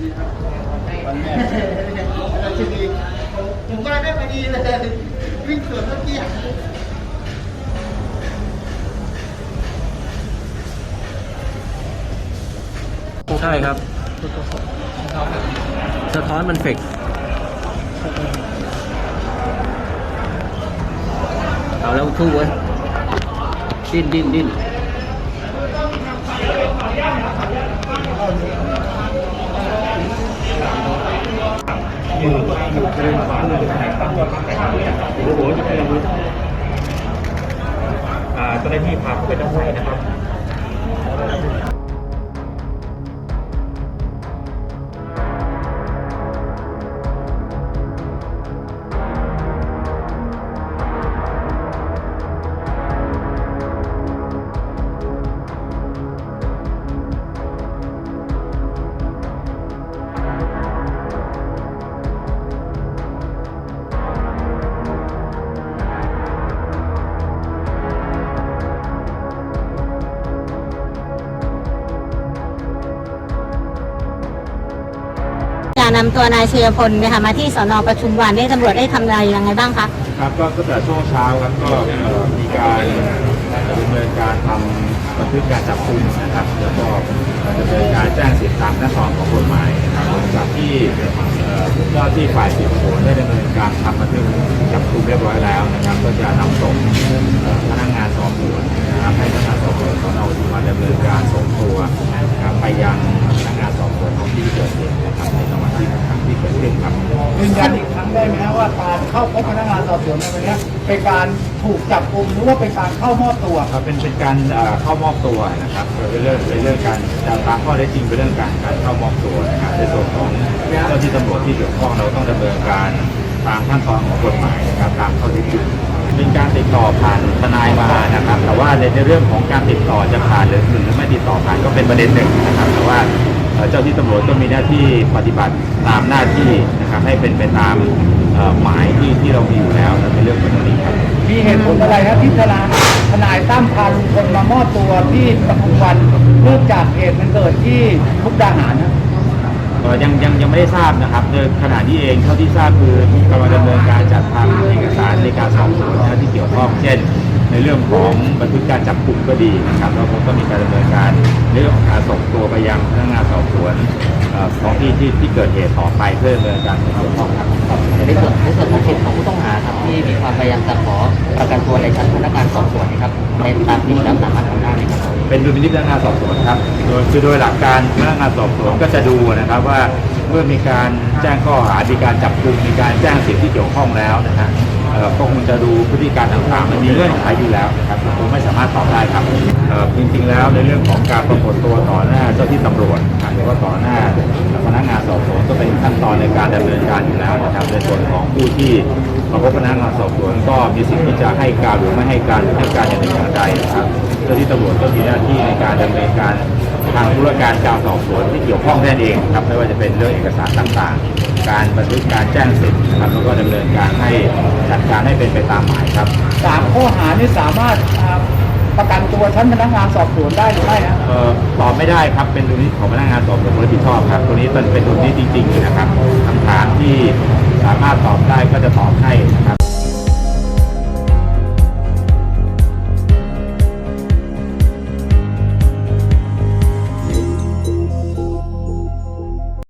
วันแม่เราจะมีผมก็ได้พอดีเลยวิ่งสวนเมื่อกี้ใช่ครับ สะท้อนมันเฟกเอาแล้วทู่เว้ยดิ้นดิ้นดิ้น เจ้าหน้าที่พาเข้าไปด้านในนะครับ นำตัวนายเชยพลเนยคะมาที่สนปทุมวันได้ตำรวจได้ทำอะไรยังไงบ้างคะ ครับก็ตั้งแต่ช่วงเช้าครับก็เอ่อมีการดำเนินการทำบันทึกการจับกุมนะครับแล้วก็ดำเนินการแจ้งสิทธิตามขั้นตอนของกฎหมายนะครับหลังจากที่เอ่อเจ้าที่ฝ่ายสืบสวนได้ดำเนินการทำบันทึกจับกุมเรียบร้อยแล้วนะครับ ก็จะนำส่งเอ่อพนักงานสอบสวนนะครับให้พนักงานสอบสวนสนอุทุมวันดำเนินการส่งตัวนะครับไปยังพนักงานสอบสวนท้องที่เกิดเหตุ นะครับในจังหวัดที่ที่เกิดขึ้นครับยืนยันอีกครั้งได้ไหมฮะว่าการเข้าพบพนักงานสอบสวนในวันนี้เป็นการถูกจับกุมหรือว่าเป็นการเข้ามอบตัวครับเป็นเป็นการเอ่อเข้ามอบตัวนะครับเป็นเรื่องเป็นเรื่องการตามข้อได้จริงเป็นเรื่องการการเข้ามอบตัวนะครับในส่วนของเจ้าที่ตำรวจที่เกี่ยวข้องเราต้องดำเนินการตามขั้นตอนของกฎหมายนะครับตามข้อเท็จจริงเป็นการติดต่อผ่านทนายมานะครับ แต่ว่าในในเรื่องของการติดต่อจะผ่านหรือหรือไม่ติดต่อผ่านก็เป็นประเด็นหนึ่งนะครับ แต่ว่า เอ่อเจ้าที่ตำรวจก็มีหน้าที่ปฏิบัติตามหน้าที่นะครับให้เป็นไปตามเอ่อหมายที่ที่เรามีอยู่แล้วนะเป็นเรื่องปกติครับมีเหตุผลอะไรครับที่ทนายทนายตั้มพาลุงพลมามอบตัวที่ปทุมวันเนื่องจากเหตุมันเกิดที่มุกดาหารนะเอ่อยังยังยังไม่ได้ทราบนะครับโดยขณะที่เองเท่าที่ทราบคือกำลังดำเนินการจัดทำเอกสารในการสอบสวนนะที่เกี่ยวข้องเช่น ในเรื่องของบันทึกการจับกลุ่มก็ดีนะครับแล้วก็มีการดำเนินการในเรื่องของการส่งตัวไปยังพนักงานสอบสวนเอ่อท้องที่ที่ที่เกิดเหตุต่อไปเพื่อดำเนินการในเกี่ยวข้องครับในส่วนในส่วนของสิทธิของผู้ต้องหาครับที่มีความพยายามจะขอประกันตัวในชั้นพนักงานสอบสวนนะครับในตามที่รับสามารถทำได้ไหมครับเป็นดุลพินิจพนักงานสอบสวนครับโดยคือโดยหลักการพนักงานสอบสวนก็จะดูนะครับว่าเมื่อมีการแจ้งข้อหามีการจับกลุ่มมีการแจ้งสิทธิที่เกี่ยวข้องแล้วนะฮะเอ่อ ก็คงจะดูพฤติการต่างๆมันมีเงื่อนไขอยู่แล้วนะครับคงไม่สามารถตอบได้ครับจริงๆแล้วในเรื่องของการปรากฏตัวต่อหน้าเจ้าที่ตำรวจหรือว่าต่อหน้าพนักงานสอบสวนก็เป็นขั้นตอนในการดำเนินการอยู่แล้วนะครับในส่วนของผู้ที่มาพบพนักงานสอบสวนก็มีสิทธิ์ที่จะให้การหรือไม่ให้การหรือให้การอย่างหนึ่งอย่างใดนะครับเจ้าที่ตำรวจก็มีหน้าที่ในการดำเนินการ ทางธุรการการสอบสวนที่เกี่ยวข้องนั่นเองครับไม่ว่าจะเป็นเรื่องเอกสารต่างๆ การบันทึกการแจ้งสิทธิ์นะครับแล้วก็ดำเนินการให้จัดการให้เป็นไปตามหมายครับสามข้อหานี่สามารถอ่าประกันตัวชั้นพนักงานสอบสวนได้หรือไม่ฮะเอ่อตอบไม่ได้ครับเป็นดุลพินิจของพนักงานสอบสวนรับผิดชอบครับตัวนี้เป็นเป็นดุลพินิจจริงๆนะครับคำถามที่สามารถตอบ